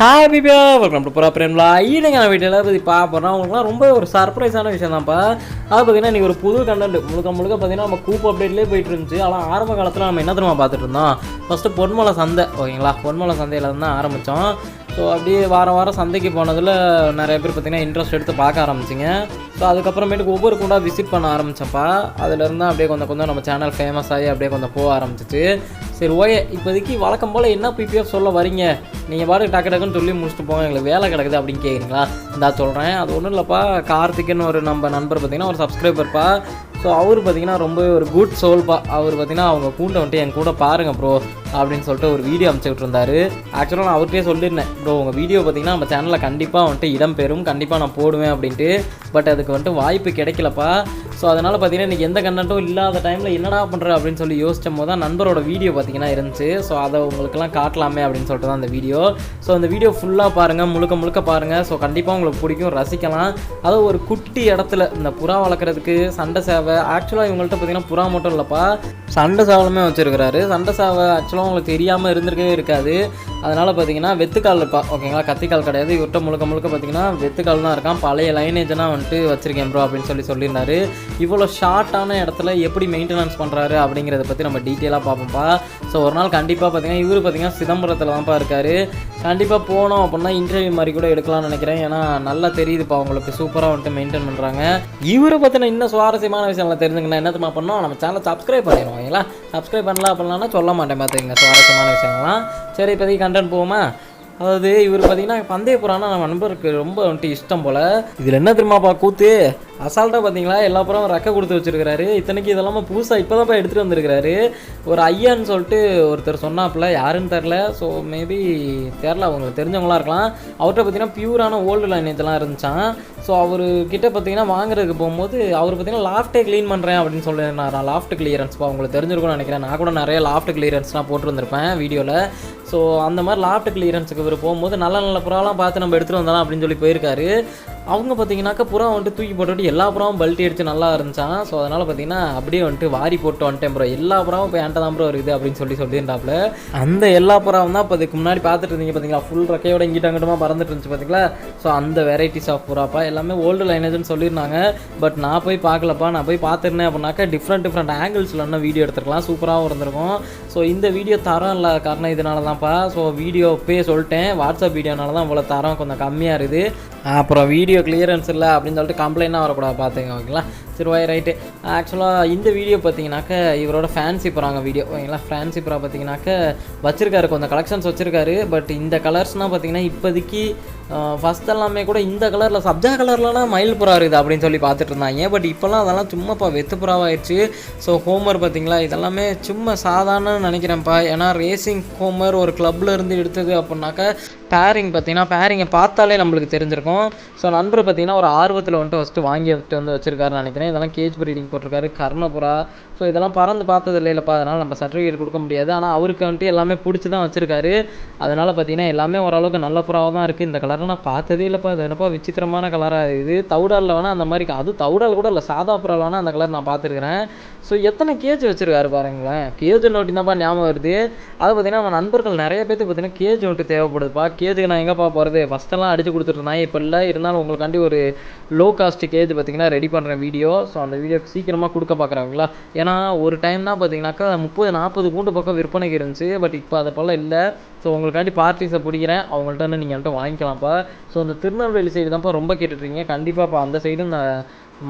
Happy பிபியா welcome to புறா பிரேம்லா ஈடுங்க நான் வீட்டில் பற்றி பார்ப்போம்னா உங்களுக்குலாம் ரொம்ப ஒரு சர்ப்ரைஸான விஷயம் தான்ப்பா அது பார்த்தீங்கன்னா இன்றைக்கி ஒரு புது கண்டென்ட் முழுக்க முழுக்க பார்த்தீங்கன்னா நம்ம கூப்பு அப்டேட்லேயே போயிட்டு இருந்துச்சு. ஆனால் ஆரம்ப காலத்தில் நம்ம என்ன தெரியுமா பார்த்துட்டு இருந்தோம்? ஃபஸ்ட்டு பொன்மலை சந்தை ஓகேங்களா பொன்மலை சந்தையில் தான் ஆரம்பித்தோம் ஸோ அப்படியே வாரம் வாரம் சந்தைக்கு போனதில் நிறைய பேர் பார்த்தீங்கன்னா இன்ட்ரெஸ்ட் எடுத்து பார்க்க ஆரம்பிச்சிங்க. ஸோ அதுக்கப்புறமேட்டுக்கு ஒவ்வொரு கூண்டாக விசிட் பண்ண ஆரம்பித்தப்பா அதுலேருந்து அப்படியே கொஞ்சம் கொஞ்சம் நம்ம சேனல் ஃபேமஸ் ஆகி அப்படியே கொஞ்சம் போக ஆரம்பிச்சிச்சு. சரி ஓகே இப்போதைக்கு வழக்கம் போல் என்ன பிபிஎஃப் சொல்ல வரீங்க? நீங்கள் பாட்டு டக்கு டக்குன்னு சொல்லி முடிச்சுட்டு போங்க. எங்களுக்கு வேலை கிடக்குது அப்படின்னு கேட்குறீங்களா இந்தா சொல்கிறேன் அது ஒன்றும் இல்லைப்பா. கார்த்திக்னு ஒரு நம்ம நண்பர் பார்த்திங்கன்னா ஒரு சப்ஸ்கிரைபர்ப்பா ஸோ அவர் பார்த்தீங்கன்னா ரொம்ப ஒரு குட் சோல்ப்பா அவர் பார்த்திங்கன்னா அவங்க கூண்டை வந்துட்டு என் கூட பாருங்கள் ப்ரோ அப்படின்னு சொல்லிட்டு ஒரு வீடியோ அமைச்சுக்கிட்டு விட்டுருந்தாரு ஆக்சுவலாக நான் அவர்கிட்டே சொல்லியிருந்தேன். ப்ரோ உங்கள் வீடியோ பார்த்தீங்கன்னா நம்ம சேனலில் கண்டிப்பாக வந்துட்டு இடம் பெறும். கண்டிப்பாக நான் போடுவேன் அப்படின்ட்டு. பட் அதுக்கு வந்துட்டு வாய்ப்பு கிடைக்கலப்பா. ஸோ அதனால் பார்த்தீங்கன்னா இன்றைக்கி எந்த கண்டென்ட்டும் இல்லாத டைமில் என்னடா பண்ணுற அப்படின்னு சொல்லி யோசிச்சும் போது தான் நண்பரோட வீடியோ பார்த்தீங்கன்னா இருந்துச்சு. ஸோ அதை உங்களுக்குலாம் காட்டலாமே அப்படின்னு சொல்லிட்டு தான் அந்த வீடியோ ஸோ அந்த வீடியோ ஃபுல்லாக பாருங்கள் முழுக்க முழுக்க பாருங்கள் ஸோ கண்டிப்பாக உங்களுக்கு பிடிக்கும். ரசிக்கலாம். அதாவது ஒரு குட்டி இடத்துல இந்த புறா வளர்க்குறதுக்கு சண்டை சேவை. ஆக்சுவலாக இவங்கள்ட்ட பார்த்தீங்கன்னா புறா மட்டும் இல்லைப்பா. சண்டை சேவலுமே வச்சுருக்கிறாரு. சண்டை சேவை ஆக்சுவலாக உங்களுக்கு தெரியாமல் இருந்திருக்கவே இருக்காது. அதனால் பார்த்தீங்கன்னா வெத்துக்கால் இருப்பா. ஓகேங்களா கத்திக்கால் கிடையாது. இவர்கிட்ட முழுக்க முழுக்க பார்த்தீங்கன்னா வெத்துக்கால் தான் இருக்கான். பழைய லைனேஜெல்லாம் வந்துட்டு வச்சுருக்கேன் ப்ரோ அப்படின்னு சொல்லி சொல்லியிருந்தாரு. இவ்வளோ ஷார்ட்டான இடத்துல எப்படி மெயின்டெனன்ஸ் பண்ணுறாரு அப்படிங்கிறத பற்றி நம்ம டீட்டெயிலாக பார்ப்போம்ப்பா ஸோ ஒரு நாள் கண்டிப்பாக பார்த்தீங்கன்னா இவர் பார்த்தீங்கன்னா சிதம்பரத்தில் தான்ப்பா இருக்கார். கண்டிப்பாக போனோம் அப்படின்னா இன்டர்வியூ மாதிரி கூட எடுக்கலாம்னு நினைக்கிறேன். ஏன்னா நல்லா தெரியுதுப்பா உங்களுக்கு. சூப்பராக வந்துட்டு மெயின்டைன் பண்ணுறாங்க இவரை பற்றின இன்னும் சுவாரஸ்யமான விஷயம்லாம் தெரிஞ்சுக்கணும் என்னத்துமா பண்ணோம் நம்ம சேனலை சப்ஸ்கிரைப் பண்ணிடுவோம் ஓகேங்களா சப்ஸ்கிரைப் பண்ணலாம் அப்படின்னா சொல்ல மாட்டேன் பார்த்துக்கங்க. சுவாரஸ்யமான விஷயங்கள்லாம். சரி இப்போதைக்கு கண்டென்ட் போவோமா? அதாவது இவர் பார்த்தீங்கன்னா பந்தய புறானா நம்ம நண்பருக்கு ரொம்ப வந்துட்டு இஷ்டம் போல். இதில் என்ன தெரியுமாப்பா கூத்து? அசால்ட்டாக பார்த்தீங்களா எல்லா புறம் ரெக்க கொடுத்து வச்சிருக்கிறாரு. இத்தனைக்கு இதெல்லாமல் புதுசாக இப்போ தான் எடுத்துகிட்டு வந்திருக்கிறாரு. ஒரு ஐயான்னு சொல்லிட்டு ஒருத்தர் சொன்னாப்புல யாருன்னு தெரில ஸோ மேபி தெரில அவங்களுக்கு தெரிஞ்சவங்களா இருக்கலாம். அவர்கிட்ட பார்த்தீங்கன்னா பியூரான ஓல்டு லைன் இதெல்லாம் இருந்துச்சான் ஸோ அவர் பார்த்தீங்கன்னா வாங்குறதுக்கு போகும்போது அவர் பார்த்தீங்கன்னா லாஃப்டே க்ளீன் பண்ணுறேன் அப்படின்னு சொல்லி நான் லாஃப்ட் கிளியரன்ஸ்ப்பா உங்களுக்கு தெரிஞ்சிருக்கும்னு நினைக்கிறேன். நான் கூட நிறைய லாஃப்ட் கிளியரன்ஸ்லாம் போட்டிருந்திருப்பேன் வீடியோவில் ஸோ அந்த மாதிரி லாஃப்ட் கிளியரன்ஸுக்கு இவர் போகும்போது நல்ல நல்ல புறாலாம் பார்த்து நம்ம எடுத்துகிட்டு வந்தலாம் அப்படின்னு சொல்லி போயிருக்காரு. அவங்க பார்த்தீங்கன்னாக்கா புறா வந்துட்டு தூக்கி போட்டுட்டு எல்லா புறாவும் பல்ட்டி அடிச்சு நல்லா இருந்துச்சான் ஸோ அதனால் பார்த்தீங்கன்னா அப்படியே வந்துட்டு வாரி போட்டு வந்துட்டேன் ப்ரோ எல்லா புறாவும் இப்போ என்கிட்ட தான் ப்ரோ இருக்குது அப்படின்னு சொல்லி சொல்லியிருந்தாப்புல. அந்த எல்லா புறாவும் தான் இப்போ இதுக்கு முன்னாடி பார்த்துட்டு இருந்தீங்க பார்த்தீங்களா? ஃபுல் ரெக்கையோட இங்கிட்ட அங்கிட்டமாக பறந்துட்டு இருந்துச்சு பார்த்தீங்களா? ஸோ அந்த வெரைட்டிஸ் ஆஃப் புறாப்பா எல்லாமே ஓல்டு லைனேஜ்னு சொல்லியிருந்தாங்க. பட் நான் போய் பார்க்கலப்பா. நான் போய் பார்த்துருந்தேன் அப்படின்னாக்கா டிஃப்ரெண்ட் டிஃப்ரெண்ட் ஆங்கிள்ஸில் இன்னும் வீடியோ எடுத்துருக்கலாம். சூப்பராகவும் இருந்திருக்கும். ஸோ இந்த வீடியோ தரம் இல்லை காரணம் இதனால தான்ப்பா ஸோ வீடியோ இப்போயே சொல்லிட்டேன். வாட்ஸ்அப் வீடியோனால தான் இவ்வளோ தரம் கொஞ்சம் கம்மியாக இருக்குது. அப்புறம் வீடியோ கிளியரன்ஸ் இல்லை அப்படின்னு சொல்லிட்டு கம்ப்ளைண்ட்டாக வரக்கூடாது பார்த்துங்க ஓகேங்களா சரி ஓய் ரைட்டு ஆக்சுவலாக இந்த வீடியோ பார்த்தீங்கன்னாக்க இவரோட ஃபேன்சி போகிறாங்க வீடியோ ஓகேங்களா ஃபேன்சி போகிறா பார்த்தீங்கன்னாக்க வச்சிருக்காரு கொஞ்சம் கலெக்ஷன்ஸ் வச்சிருக்காரு பட் இந்த கலர்ஸ்னால் பார்த்தீங்கன்னா இப்போதைக்கு ஃபஸ்ட் எல்லாமே கூட இந்த கலரில் சப்ஜா கலர்லலாம் மயில் புறா இருக்குது அப்படின்னு சொல்லி பார்த்துட்டு இருந்தாங்க. பட் இப்போல்லாம் அதெல்லாம் சும்மாப்பா வெத்து புறாவாயிடுச்சு ஸோ ஹோமர் பார்த்தீங்களா இதெல்லாமே சும்மா சாதாரண நினைக்கிறேன்ப்பா. ஏன்னா ரேசிங் ஹோமர் ஒரு கிளப்ல இருந்து எடுத்தது அப்படின்னாக்கா பேரிங் பார்த்தீங்கன்னா பேரிங்கை பார்த்தாலே நம்மளுக்கு தெரிஞ்சிருக்கும். ஸோ நண்பர் பார்த்தீங்கன்னா ஒரு ஆர்வத்தில் வந்துட்டு ஃபஸ்ட்டு வாங்கி வந்துட்டு வந்து வச்சிருக்காருன்னு நினைக்கிறேன். இதெல்லாம் கேஜ் ப்ரீடிங் போட்டிருக்காரு கர்ணபுரா. ஸோ இதெல்லாம் பறந்து பார்த்தது இல்லைல்லப்பா அதனால் நம்ம சர்டிஃபிகேட் கொடுக்க முடியாது. ஆனால் அவருக்கு வந்துட்டு எல்லாமே பிடிச்சி தான் வச்சிருக்காரு. அதனால் பார்த்தீங்கன்னா எல்லாமே ஓரளவுக்கு நல்ல புறாவாக தான் இருக்குது இந்த கலர் நான் பார்த்ததே இல்லைப்பா. அது என்னப்பா விசித்திரமான கலராக இது தவுடாலில் வேணால் அந்த மாதிரி அது தவுடால் கூட இல்லை. சாதா புறாவில் வேணால் அந்த கலர் நான் பார்த்துருக்குறேன். ஸோ எத்தனை கேஜ் வச்சுருக்காரு பாருங்களேன். கேஜ் நோட்டி தான்ப்பா ஞாபகம் வருது. அது பார்த்தீங்கன்னா அவன் நண்பர்கள் நிறைய பேர்த்துக்கு பார்த்தீங்கன்னா கேஜ் நோட்டு தேவைப்படுதுப்பா. கேஜுக்கு நான் எங்கேப்பா போகிறது ஃபஸ்ட்டெல்லாம் அடிச்சு கொடுத்துட்டு இப்போ இல்லை. இருந்தாலும் உங்களுக்காண்டி ஒரு லோ காஸ்ட் கேஜ் பார்த்தீங்கன்னா ரெடி பண்ணுறேன் வீடியோ ஸோ அந்த வீடியோ சீக்கிரமாக கொடுக்க பார்க்குறாங்களா? ஏன்னா ஒரு டைம் தான் பார்த்தீங்கன்னாக்கா முப்பது நாற்பது கூண்டு பக்கம் விற்பனைக்கு இருந்துச்சு. பட் இப்போ அதை போல் இல்லை. ஸோ உங்களுக்காண்டி பார்ட்டிஸை பிடிக்கிறேன். அவங்கள்ட்ட நீங்கள் என்கிட்ட வாங்கிக்கலாம்ப்பா. ஸோ இந்த திருநெல்வேலி சைடு தான்ப்பா ரொம்ப கேட்டுட்ருக்கீங்க. கண்டிப்பாக அந்த சைடு இந்த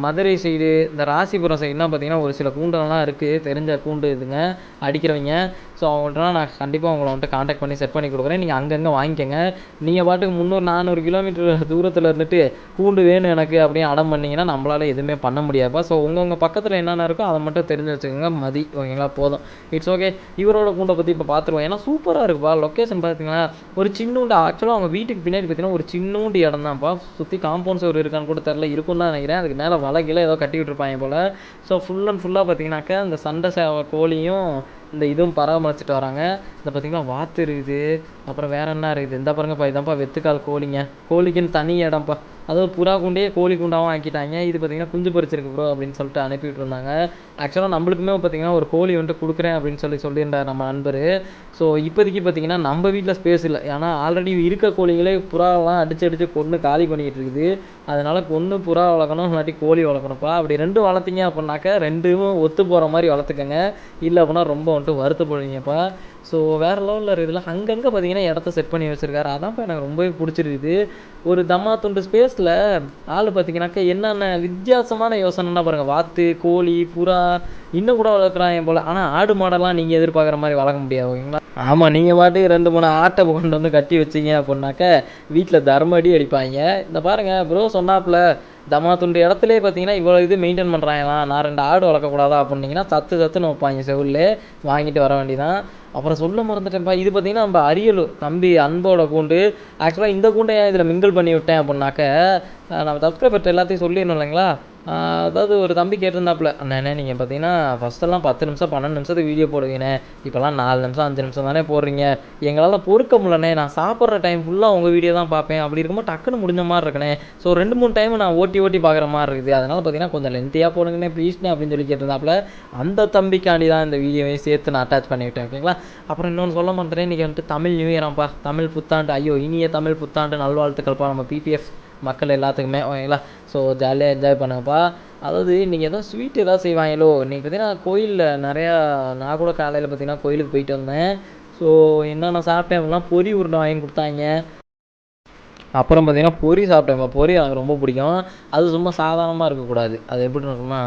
மதுரை சைடு இந்த ராசிபுரம் சைடுலாம் பார்த்தீங்கன்னா ஒரு சில கூண்டெல்லாம் இருக்குது தெரிஞ்ச கூண்டு இதுங்க அடிக்கிறவங்க. ஸோ அவங்கள்ட்டலாம் நான் கண்டிப்பாக உங்களை வந்துட்டு காண்டாக்ட் பண்ணி செட் பண்ணி கொடுக்குறேன். நீங்கள் அங்கங்கே வாங்கிக்கோங்க. நீங்கள் பாட்டுக்கு முந்நூறு நானூறு கிலோமீட்டர் தூரத்தில் இருந்துட்டு கூண்டு வேணும் எனக்கு அப்படின்னு அடம் பண்ணிங்கன்னா நம்மளால் எதுவுமே பண்ண முடியாதுப்பா. ஸோ உங்கவுங்க பக்கத்தில் என்னென்ன இருக்கோ அதை மட்டும் தெரிஞ்சு வச்சுக்கோங்க மதி ஓகேங்களா? போதும். இட்ஸ் ஓகே இவரோட கூண்டை பற்றி இப்போ பார்த்துருவோம். ஏன்னா சூப்பராக இருக்குப்பா. லொக்கேஷன் பார்த்தீங்கன்னா ஒரு சின்னூண்டு ஆக்சுவலாக அவங்க வீட்டுக்கு பின்னாடி பார்த்தீங்கன்னா ஒரு சின்னூண்டு இடம் தான்ப்பா. சுற்றி காம்பவுண்ட் ஒரு இருக்கான்னு கூட தெரில இருக்குன்னு தான் நினைக்கிறேன். அதுக்கு மேலே வலைகில ஏதோ கட்டி விட்டுருப்பாங்க போல் ஸோ ஃபுல் அண்ட் ஃபுல்லாக பார்த்தீங்கன்னாக்கா இந்த சண்டை சேவை கோழியும் இந்த இதுவும் பராமரிச்சுட்டு வராங்க. இந்த பார்த்தீங்கன்னா வாத்து இருக்குது. அப்புறம் வேற என்ன இருக்குது? இந்த பாருங்கப்பா இதான்ப்பா வெத்துக்கால் கோழிங்க. கோழிக்குன்னு தனி இடம்ப்பா. அதுவும் புறா குண்டையே கோழி குண்டாவும் ஆக்கிட்டாங்க. இது பார்த்தீங்கன்னா குஞ்சு பறிச்சிருக்கு ப்ரோ அப்படின்னு சொல்லிட்டு அனுப்பிவிட்ருந்தாங்க ஆக்சுவலாக நம்மளுக்குமே பார்த்தீங்கன்னா ஒரு கோழி வந்துட்டு கொடுக்குறேன் அப்படின்னு சொல்லி சொல்லியிருந்தார் நம்ம நண்பர். ஸோ இப்போதைக்கு பார்த்தீங்கன்னா நம்ம வீட்டில் ஸ்பேஸ் இல்லை. ஏன்னா ஆல்ரெடி இருக்க கோழிகளே புறாவெல்லாம் அடிச்சு அடித்து கொன்று காலி பண்ணிக்கிட்டு இருக்குது. அதனால் கொன்று புறா வளர்க்கணும் இல்லாட்டி கோழி வளர்க்கணும்ப்பா. அப்படி ரெண்டும் வளர்த்தீங்க அப்படின்னாக்க ரெண்டும் ஒத்து போகிற மாதிரி வளர்த்துக்கங்க. இல்லை அப்படின்னா ரொம்ப வந்துட்டு வருத்தப்படுவீங்கப்பா. ஸோ வேறு லெவலில் இருக்குதுல அங்கங்கே பார்த்தீங்கன்னா இடத்த செட் பண்ணி வச்சுருக்காரு. அதான்ப்பா எனக்கு ரொம்பவே பிடிச்சிருக்குது. ஒரு தம்மா துண்டு ஸ்பேஸில் ஆள் பார்த்தீங்கன்னாக்கா என்னென்ன வித்தியாசமான யோசனைன்னா பாருங்கள் வாத்து கோழி புறா இன்னும் கூட வளர்க்குறாங்க போல். ஆனால் ஆடு மாடெல்லாம் நீங்கள் எதிர்பார்க்குற மாதிரி வளர்க்க முடியாது ஓகேங்களா? ஆமாம் நீங்கள் பாட்டுக்கு ரெண்டு மூணு ஆட்டை கொண்டு வந்து கட்டி வச்சீங்க அப்படின்னாக்க வீட்டில் தர்மடி அடிப்பாங்க. இந்த பாருங்கள் ப்ரோ சொன்னாப்புல தம்மா துண்டு இடத்துலேயே பார்த்தீங்கன்னா இவ்வளோ இது மெயின்டைன் பண்ணுறாங்களாம் நான் ரெண்டு ஆடு வளர்க்கக்கூடாதா அப்படின்னீங்கன்னா சத்து சத்துன்னு வைப்பாங்க செவில்ல வாங்கிட்டு வர வேண்டியதான் அப்புறம் சொல்ல மறந்துட்டேன்ப்பா இது பார்த்தீங்கன்னா நம்ம அரியலூர் தம்பி அன்போட கூண்டு. ஆக்சுவலாக இந்த கூண்டை ஏன் இதில் மிங்கிள் பண்ணி விட்டேன் அப்படின்னாக்க நம்ம சப்ஸ்கிரைபர்கிட்ட எல்லாத்தையும் சொல்லிடணும் இல்லைங்களா? அதாவது ஒரு தம்பி கேட்டிருந்தாப்புல அண்ணே நீங்கள் பார்த்தீங்கன்னா ஃபஸ்ட்டெல்லாம் பத்து நிமிஷம் பன்னெண்டு நிமிஷத்துக்கு வீடியோ போடுவீங்கண்ணே. இப்போல்லாம் நாலு நிமிஷம் அஞ்சு நிமிஷம் தானே போடுறீங்க. எங்களால் பொறுக்க முடியலண்ணே. நான் சாப்பிட்ற டைம் ஃபுல்லாக உங்கள் வீடியோ தான் பார்ப்பேன் அப்படி இருக்கும்போது டக்குன்னு முடிஞ்ச மாதிரி இருக்கனே ஸோ ரெண்டு மூணு டைம் நான் ஓட்டி ஓட்டி பார்க்குற மாதிரி இருக்குது. அதனால் பார்த்தீங்கன்னா கொஞ்சம் லென்த்தியாக போடுங்கண்ணே ப்ளீஸ்ண்ணே அப்படின்னு சொல்லி கேட்டிருந்தாப்புல. அந்த தம்பிக்காண்டி தான் இந்த வீடியோவையும் சேர்த்து நான் அட்டாச் பண்ணிவிட்டேன் ஓகேங்களா அப்புறம் இன்னொன்று சொல்ல மாட்டேன் இன்றைக்கி வந்துட்டு தமிழ் நியூ இயராம்ப்பா தமிழ் புத்தாண்டு. ஐயோ இனிய தமிழ் புத்தாண்டு நல்வாழ்த்துக்கள்ப்பா. நம்ம பிபிஎஃப் மக்கள் எல்லாத்துக்குமே ஓகேங்களா ஸோ ஜாலியாக என்ஜாய் பண்ணுங்கப்பா. அதாவது நீங்கள் ஏதோ ஸ்வீட் ஏதாவது செய்வாங்களோ இன்றைக்கி பார்த்தீங்கன்னா கோயிலில் நிறையா நான் கூட காலையில் பார்த்தீங்கன்னா கோயிலுக்கு போயிட்டு வந்தேன். ஸோ என்னென்ன சாப்பிட்டேன் அப்படின்னா பொரி உருண்டை வாங்கி கொடுத்தாங்க. அப்புறம் பார்த்தீங்கன்னா பொரி சாப்பிட்டேன்ப்பா பொரி எனக்கு ரொம்ப பிடிக்கும். அது சும்மா சாதாரணமாக இருக்கக்கூடாது. அது எப்படி இருக்கும்னா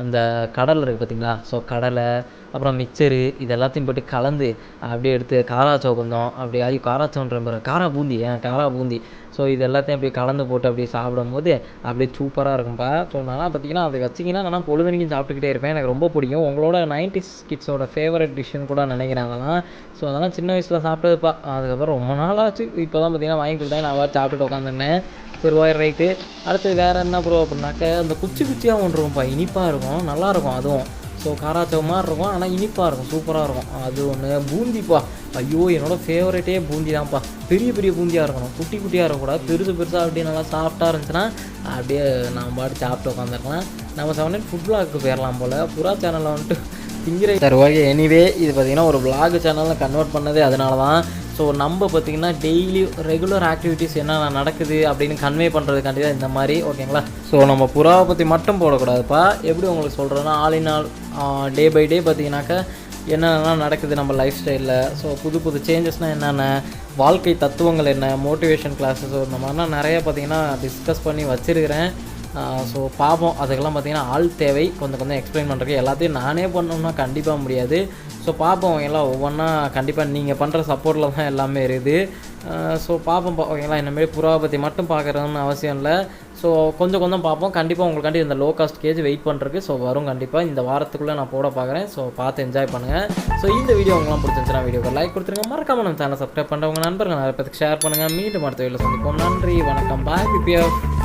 அந்த கடலை இருக்குது பார்த்தீங்களா ஸோ கடலை அப்புறம் மிக்சரு இது எல்லாத்தையும் போட்டு கலந்து அப்படியே எடுத்து காராச்சோ கொஞ்சம் அப்படி ஆகி காராச்சோன்ற பாரு. காரா பூந்தி ஏன் காரா பூந்தி. ஸோ இது எல்லாத்தையும் அப்படியே கலந்து போட்டு அப்படியே சாப்பிடும்போது அப்படியே சூப்பராக இருக்கும்ப்பா ஸோ நான்லாம் பார்த்தீங்கன்னா அதை வச்சிங்கன்னா நான் பொழுதுனைக்கும் சாப்பிட்டுக்கிட்டே இருப்பேன். எனக்கு ரொம்ப பிடிக்கும். உங்களோட நைன்டிஸ் கிட்ஸோட ஃபேவரட் டிஷ்ஷுன்னு கூட நினைக்கிறேன் அதெல்லாம் ஸோ அதெல்லாம் சின்ன வயசில் சாப்பிட்டதுப்பா அதுக்கப்புறம் ரொம்ப நாள் ஆச்சு இப்போ தான் பார்த்தீங்கன்னா வாங்கி தான் நான் சாப்பிட்டுட்டு உட்காந்துருந்தேன் சரி வாய் ரைட்டு அடுத்தது வேறு என்ன ப்ரோ அப்படின்னாக்க அந்த குச்சி குச்சியாக ஒன்று இருக்கும்ப்பா இனிப்பாக இருக்கும். நல்லாயிருக்கும் அதுவும். ஸோ காராச்சவ மாதிரி இருக்கும். ஆனால் இனிப்பாக இருக்கும். சூப்பராக இருக்கும். அது ஒன்று பூந்திப்பா. ஐயோ என்னோடய ஃபேவரட்டே பூந்தி தான்ப்பா பெரிய பெரிய பூந்தியாக இருக்கணும். குட்டி குட்டியாக இருக்கக்கூடாது. பெருசு பெருசாக அப்படியே நல்லா சாஃப்டாக இருந்துச்சுன்னா அப்படியே நான் பாட்டு சாப்பிட்டு உட்காந்துருக்கலாம் நம்ம செவன் ஃபுட் பிளாக்கு போயிடலாம் போல். புறா சேனலில் வந்துட்டு திங்கிற சரி ஓகே எனிவே இது பார்த்தீங்கன்னா ஒரு விளாக் சேனலில் கன்வெர்ட் பண்ணதே அதனால தான் ஸோ நம்ம பார்த்தீங்கன்னா டெய்லி ரெகுலர் ஆக்டிவிட்டீஸ் என்னென்ன நடக்குது அப்படின்னு கன்வே பண்ணுறதுக்காண்டி தான் இந்த மாதிரி ஓகேங்களா ஸோ நம்ம புறாவை பற்றி மட்டும் போடக்கூடாதுப்பா. எப்படி உங்களுக்கு சொல்கிறேன்னா all in all day by day பார்த்தீங்கன்னாக்கா என்னென்னலாம் நடக்குது நம்ம லைஃப் ஸ்டைலில் ஸோ புது புது சேஞ்சஸ்னால் என்னென்ன? வாழ்க்கை தத்துவங்கள் என்ன? மோட்டிவேஷன் கிளாஸஸ் இந்த மாதிரிலாம் நிறைய பார்த்திங்கன்னா டிஸ்கஸ் பண்ணி வச்சுருக்கிறேன். ஸோ பார்ப்போம் அதுக்கெல்லாம் பார்த்தீங்கன்னா ஆள் தேவை. கொஞ்சம் கொஞ்சம் எக்ஸ்பிளைன் பண்ணுறதுக்கு எல்லாத்தையும் நானே பண்ணணும்னா கண்டிப்பாக முடியாது. ஸோ பார்ப்போம் எல்லாம் ஒவ்வொன்றா கண்டிப்பாக நீங்கள் பண்ணுற சப்போர்ட்டில் தான் எல்லாமே இருக்குது. ஸோ பார்ப்போம் ஓகேங்களா? இந்தமாரி புறாவை பற்றி மட்டும் பார்க்குறதுன்னு அவசியம் இல்லை. ஸோ கொஞ்சம் கொஞ்சம் பார்ப்போம் கண்டிப்பாக உங்களுக்காண்டி இந்த லோ காஸ்ட் கேஜ் வெயிட் பண்ணுறதுக்கு ஸோ வரும் கண்டிப்பாக இந்த வாரத்துக்குள்ளே நான் போட பார்க்குறேன் ஸோ பார்த்து என்ஜாய் பண்ணுங்கள் ஸோ இந்த வீடியோ உங்களாம் பிடிச்சிருந்துச்சுன்னா வீடியோக்கு லைக் கொடுத்துருங்க. மறக்காம நம்ம சேனல் சப்ஸ்கிரைப் பண்ணுறவங்க நண்பர்கள் நிறைய பேருக்கு ஷேர் பண்ணுங்கள் மீண்டும் அடுத்த வீடியோவில் சந்திப்போம். நன்றி வணக்கம். பாய் பிபிஎஃப்